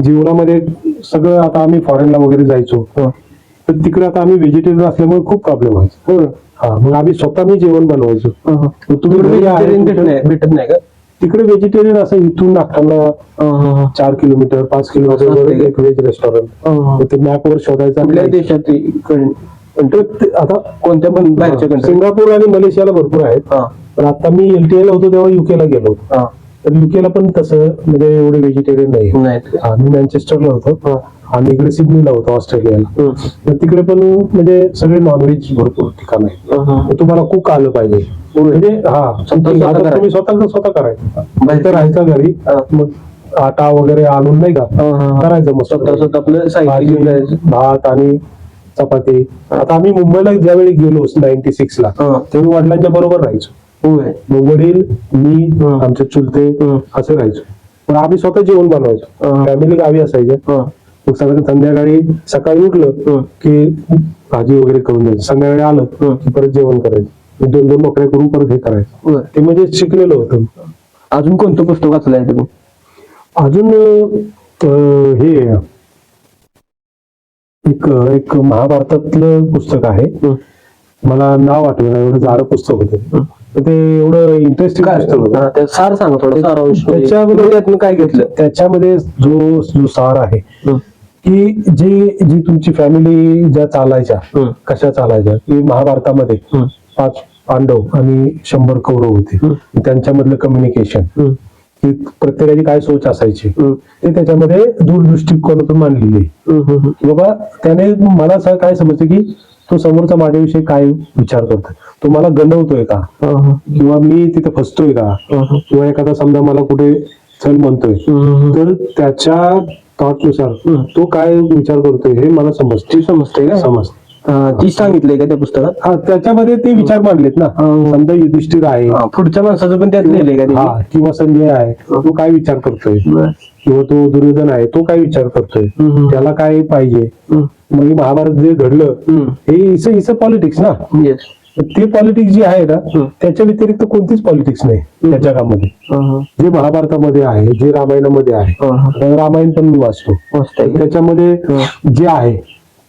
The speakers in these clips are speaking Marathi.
जीवनामध्ये सगळं आता आम्ही फॉरेनला वगैरे जायचो. हो. तर तिकडे आता आम्ही व्हेजिटेरियन असल्यामुळे खूप प्रॉब्लेम व्हायचा. होय हा मग आम्ही स्वतः मी जेवण बनवायचो. हं, हं. तुम्ही भेटत नाही भेटत नाही का? तिकडे व्हेजिटेरियन असं इथून हं, हं, हं. चार किलोमीटर पाच किलोमीटर वर एक व्हेज रेस्टॉरंट हं, हं. ते मॅपवर शोधायचं आणि कुठल्या जायचं. देशात ते आता कोणत्या पण बाहेरच्या कंट्री सिंगापूर आणि मलेशियाला भरपूर आहेत. हा. पण आता मी एलटीए ला होतो तेव्हा युके ला गेलो होतो. हा. तर युके ला पण तसं म्हणजे एवढे व्हेजिटेरियन नाही नाही हा, मी मँचेस्टरला होतो. आणि इकडे सिडनीला होतो ऑस्ट्रेलियाला. तर तिकडे पण म्हणजे सगळे नॉनव्हेज भरपूर ठिकाण आहे. तर तुम्हाला कुक आलं पाहिजे. म्हणजे हा स्वतः आता करायचं. तुम्ही स्वतः स्वतः करायचं. इथं राहायचं घरी हा. मग आटा वगैरे आणून नाही का? हं, हं, हं. करायचं मस्त. स्वतः स्वतः आपलं साहित्य घेऊन भाजी जायचं. भात आणि चपाती. आता आम्ही मुंबईला ज्यावेळी गेलो नाईन्टी सिक्स ला हं. तेव्हा वडिलांच्या बरोबर राहायचो. होय. मग वडील मी हं. आमचे चुलते हं. असं राहायचो. पण आम्ही स्वतः जेवण बनवायचो. हं. फॅमिली गावी असायचे हं, मग सगळं संध्याकाळी सकाळी उठलं हं. की भाजी वगैरे करून द्यायचं. संध्याकाळी आलं हं. की परत जेवण करायचं. दोन दोन नोकऱ्या करून परत हे करायचं. होय. ते म्हणजे शिकलेलं होतं. अजून कोणतं पुस्तक वाचलंय तुम्ही? अजून अं, हे एक एक महाभारतातलं पुस्तक आहे. मला नाव आठवलं एवढं जाडं पुस्तक होतं. ते एवढं इंटरेस्टिंग काय पुस्तक होतं. त्या सार सांगा थोडं सारांश त्यातनं काय घेतलं? त्याच्यामध्ये जो जो सार आहे हं, की जी जी तुमची फॅमिली ज्या चालायच्या हं, कशा चालायच्या की महाभारतामध्ये हं, पाच पांडव आणि शंभर कौरव होते. त्यांच्यामधलं कम्युनिकेशन हं, की प्रत्येकाची काय सोच असायची हं, ते त्याच्यामध्ये दूरदृष्टिकोनातून मांडलेली आहे. हं, हं, हं. की बाबा त्याने मला असं काय समजतं की तो समोरचा माझ्याविषयी काय विचार करतोय तो मला गंडवतोय का? किंवा मी तिथे फसतोय का. किंवा एखादा समजा मला कुठे चल म्हणतोय. तर त्याच्या थॉटनुसार. तो काय विचार करतोय हे मला समजते समजते का समज हा, ती सांगितलंय का त्या पुस्तकात हा त्याच्यामध्ये ते विचार मांडलेत ना हं. समजा युधिष्ठिर आहे हा, पुढच्या माणसाचं पण त्यात लिहिलंय का हा? किंवा संजय आहे तो काय विचार करतोय बरं. किंवा तो दुर्योधन आहे तो काय विचार करतोय हं, हं. त्याला काय पाहिजे हं, मग हे महाभारत जे घडलं हं. हे इस इस पॉलिटिक्स ना Yes. ते पॉलिटिक्स जी आहे ना हं. त्याच्या व्यतिरिक्त कोणतीच पॉलिटिक्स नाही त्या जगामध्ये हं, हं. जे महाभारतामध्ये आहे जे रामायणामध्ये आहे हं, हं. रामायण पण मी वाचतो मस्त आहे का? त्याच्यामध्ये हं. जे आहे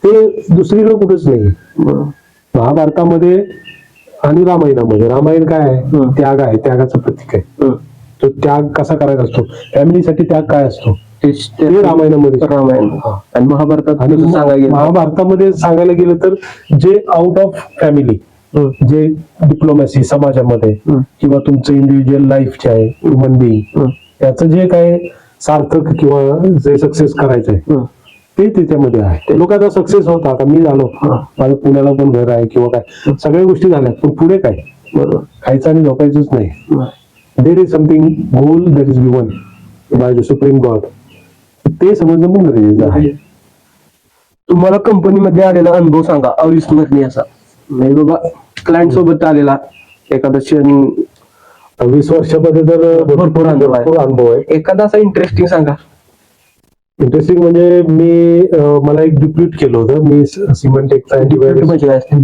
ते दुसरीकडे कुठेच नाही. महाभारतामध्ये आणि रामायणामध्ये. रामायण काय आहे. त्याग आहे. त्यागाचं प्रतीक आहे. तो त्याग कसा करायचा असतो? फॅमिलीसाठी त्याग काय असतो? ते रामायणामध्ये. रामायण. हा. आणि महाभारतात आणि महाभारतामध्ये सांगायला गेलं तर जे आउट ऑफ फॅमिली जे डिप्लोमॅसी समाजामध्ये किंवा तुमचं इंडिव्हिज्युअल लाईफ जे आहे ह्युमन बिईंग त्याचं जे काय सार्थक किंवा जे सक्सेस करायचंय. ते त्याच्यामध्ये आहे. लोक आता सक्सेस होतात. आता मी झालो. माझं पुण्याला पण घर आहे किंवा काय. सगळ्या गोष्टी झाल्या पण पुढे काय? बरोबर. खायचं आणि झोपायचंच नाही. There is something goal that is given by the supreme god ते समजणं पण गरजेचं आहे. तुम्हाला कंपनीमध्ये आलेला अनुभव सांगा. अविस्मरणीय असा. म्हणजे बाबा. क्लायंट सोबत आलेला. एखादा क्षण. वीस वर्षामध्ये तर भरपूर अनुभव आहे. भरपूर अनुभव आहे. एखादा असा इंटरेस्टिंग सांगा. इंटरेस्टिंग म्हणजे मी मला एक डिप्यूट केलं होतं. मी सिमेंटेकचा म्हणजे?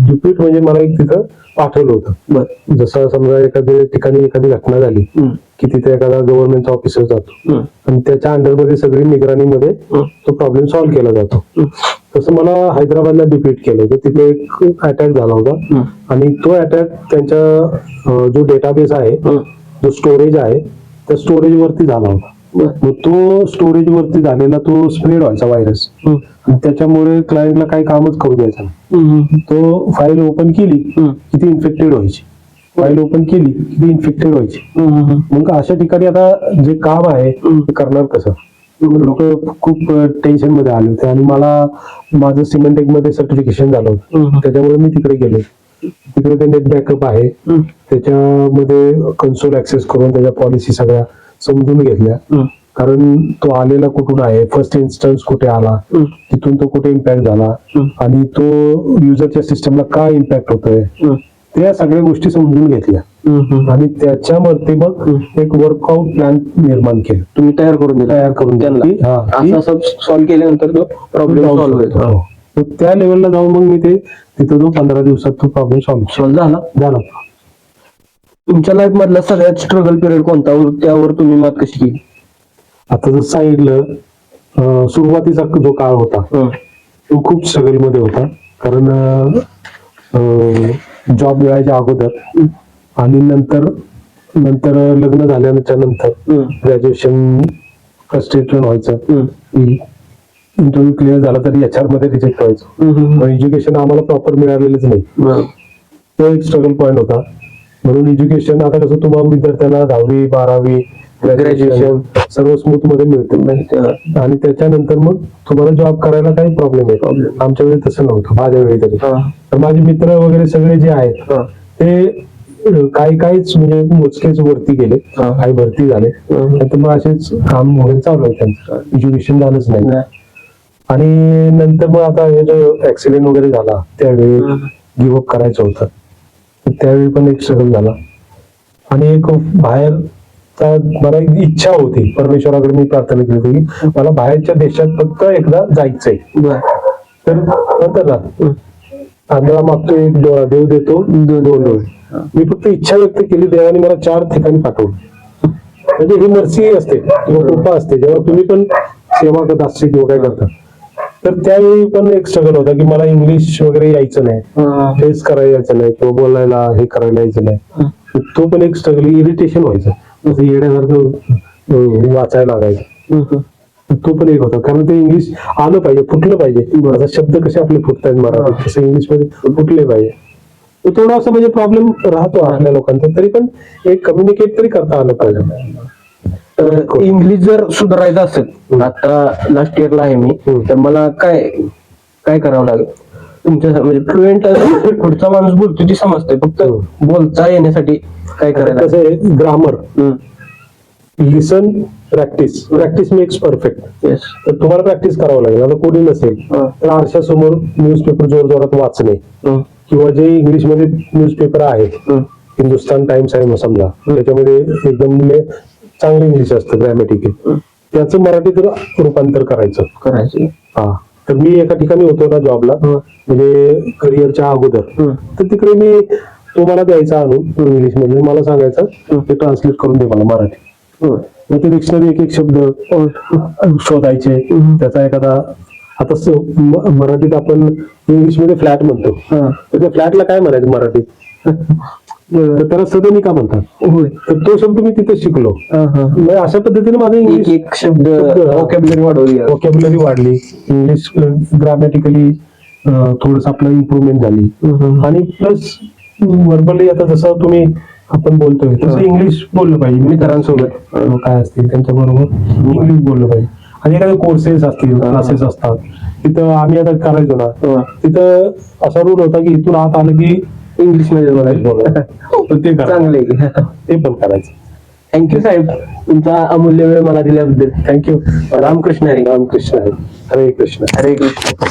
डिप्यूट म्हणजे मला एक तिथं पाठवलं होतं. जसं समजा एखाद्या ठिकाणी एखादी घटना झाली की तिथे एखादा गव्हर्नमेंटचा ऑफिसर जातो. आणि त्याच्या अंडरमध्ये सगळी निगराणीमध्ये तो प्रॉब्लेम सॉल्व्ह केला जातो. तसं मला हैदराबादला डिप्यूट केलं होतं. तिथे एक अटॅक झाला होता. आणि तो अटॅक त्यांच्या जो डेटाबेस आहे. जो स्टोरेज आहे त्या स्टोरेज वरती झाला होता. मग तो स्टोरेज वरती झालेला तो स्प्रेड व्हायचा व्हायरस त्याच्यामुळे क्लायंटला काही कामच करू द्यायचं नाही. तो फाईल ओपन केली हम्म, की ती इन्फेक्टेड व्हायची. फाईल ओपन केली की ती इन्फेक्टेड व्हायची मग अशा ठिकाणी आता जे काम आहे. ते करणार कसं? लोक खूप टेन्शनमध्ये आले होते आणि मला माझं सिमेंटेकमध्ये सर्टिफिकेशन झालं होतं. त्याच्यामुळे मी तिकडे गेलो. तिकडे ते नेट बॅकअप आहे. त्याच्यामध्ये कन्सोल ऍक्सेस करून त्याच्या पॉलिसी सगळ्या समजून घेतल्या. कारण तो आलेला कुठून आहे? फर्स्ट इन्स्टन्स कुठे आला? तिथून तो कुठे इम्पॅक्ट झाला? आणि तो युजरच्या सिस्टमला काय इम्पॅक्ट होतोय? त्या सगळ्या गोष्टी समजून घेतल्या. आणि त्याच्यावरती मग एक वर्कआउट प्लॅन निर्माण केलं. तुम्ही तयार करून तयार करून. हा, सॉल्व्ह केल्यानंतर तो प्रॉब्लेम सॉल्व्ह होईल हो. त्या लेवलला जाऊन मग मी ते तिथं जो पंधरा दिवसात तो प्रॉब्लेम सॉल्व्ह सॉल्व्ह झाला. झाला. तुमच्या लाईफ मधला सगळ्यात स्ट्रगल पिरियड कोणता? व त्यावर तुम्ही मात कशी केली? आता जर सांगितलं सुरुवातीचा जो काळ होता तो खूप स्ट्रगलमध्ये होता. कारण जॉब मिळायच्या अगोदर आणि नंतर नंतर लग्न झाल्याच्यानंतर ग्रॅज्युएशन फ्रस्ट्रेटेड व्हायचं. इंटरव्ह्यू क्लिअर झाला तरी एच आरमध्ये रिजेक्ट व्हायचं एज्युकेशन आम्हाला प्रॉपर मिळालेलंच नाही. तो एक स्ट्रगल पॉईंट होता. म्हणून एज्युकेशन आता कसं तुम्हाला विद्यार्थ्यांना दहावी बारावी ग्रॅज्युएशन सर्व स्मूथमध्ये मिळते. आणि त्याच्यानंतर मग तुम्हाला जॉब करायला काही प्रॉब्लेम आहे आमच्या वेळी तसं नव्हतं माझ्या वेळी तरी. तर माझे मित्र वगैरे सगळे जे आहेत ते काही काहीच म्हणजे मोजकेच वरती गेले. काही भरती झाले. तर मग असेच काम वगैरे चालू आहे त्यांचं. एज्युकेशन झालंच नाही. आणि नंतर मग आता हे जो ऍक्सिडेंट वगैरे झाला त्यावेळी गिव्हअप करायचं होतं. त्यावेळी पण एक स्ट्रगल झाला. आणि एक बाहेरचा मला एक इच्छा होती. परमेश्वराकडे मी प्रार्थना केली होती की मला बाहेरच्या देशात फक्त एकदा जायचंय. तर म्हणतात ना आंधळा मागतो एक डोळा देव देतो दोन डोळे. मी फक्त इच्छा व्यक्त केली देवाने मला चार ठिकाणी पाठवलं. म्हणजे ही मर्सी असते किंवा कृपा असते जेव्हा तुम्ही पण सेवा करत असते किंवा काय करता तर त्यावेळी पण एक स्ट्रगल होता की मला इंग्लिश वगैरे यायचं नाही. फेस करायला यायचं नाही किंवा बोलायला हे करायला यायचं नाही. तो पण एक स्ट्रगल इरिटेशन व्हायचं. जसं येण्यासारखं वाचायला लागायचं. तो पण एक होता. कारण ते इंग्लिश आलं पाहिजे फुटलं पाहिजे. आता शब्द कसे आपले फुटतात मराठीत? तसं इंग्लिशमध्ये फुटले पाहिजे. तो थोडासा म्हणजे प्रॉब्लेम राहतो आपल्या लोकांचा. तरी पण एक कम्युनिकेट तरी करता आलं पाहिजे. इंग्लिश जर सुधारायचं असेल आता लास्ट इयरला आहे मी. तर मला काय काय करावं लागेल? तुमच्या म्हणजे फ्लुएंट पुढचा माणूस बोलतो ती समजते फक्त बोलता येण्यासाठी काय करायला कसं grammar listen practice practice makes perfect yes तर तुम्हाला प्रॅक्टिस करावं लागेल. आता कोणी नसेल तर आरशासमोर न्यूजपेपर जोर जोरात वाचणे. किंवा जे इंग्लिशमध्ये न्यूजपेपर आहेत हिंदुस्तान टाइम्स आहे मग समजा त्याच्यामध्ये एकदम चांगलं इंग्लिश असतं ग्रॅमॅटिकल त्याचं मराठीत रूपांतर करायचं. करायचं. हा. तर मी एका ठिकाणी होतो ना जॉबला म्हणजे करिअरच्या अगोदर. तर तिकडे मी तो मला द्यायचा आणून इंग्लिशमध्ये मला सांगायचं ते ट्रान्सलेट करून दे मला मराठी. मग ते डिक्शनरी एक एक शब्द शोधायचे. त्याचा एखादा आता मराठीत आपण इंग्लिशमध्ये फ्लॅट म्हणतो. तर त्या फ्लॅटला काय म्हणायचं मराठीत? तर त्याला सदनिका म्हणतात. होय. तर तो शब्द मी तिथे शिकलो. मग अशा पद्धतीने माझं इंग्लिश एक शब्द शब्द. वोकॅब्युलरी वाढवली. वोकॅब्युलरी वाढली. इंग्लिश ग्रामॅटिकली थोडस आपलं इम्प्रुव्हमेंट झाली. आणि प्लस वर्बली आता जसं तुम्ही आपण बोलतोय तसं इंग्लिश बोललं पाहिजे. मित्रांसोबत काय असतील त्यांच्या बरोबर? इंग्लिश बोललं पाहिजे. आणि एखादे कोर्सेस असतील क्लासेस असतात. तिथं आम्ही आता करायचो ना तिथं असा रूल होता की इथून आत आलं की इंग्लिशमध्ये बोलायचं. तर ते चांगले ते पण करायचं. थँक्यू साहेब. तुमचा अमूल्य वेळ मला दिल्याबद्दल. थँक्यू रामकृष्ण हरी रामकृष्ण हरे हरे कृष्ण. हरे कृष्ण.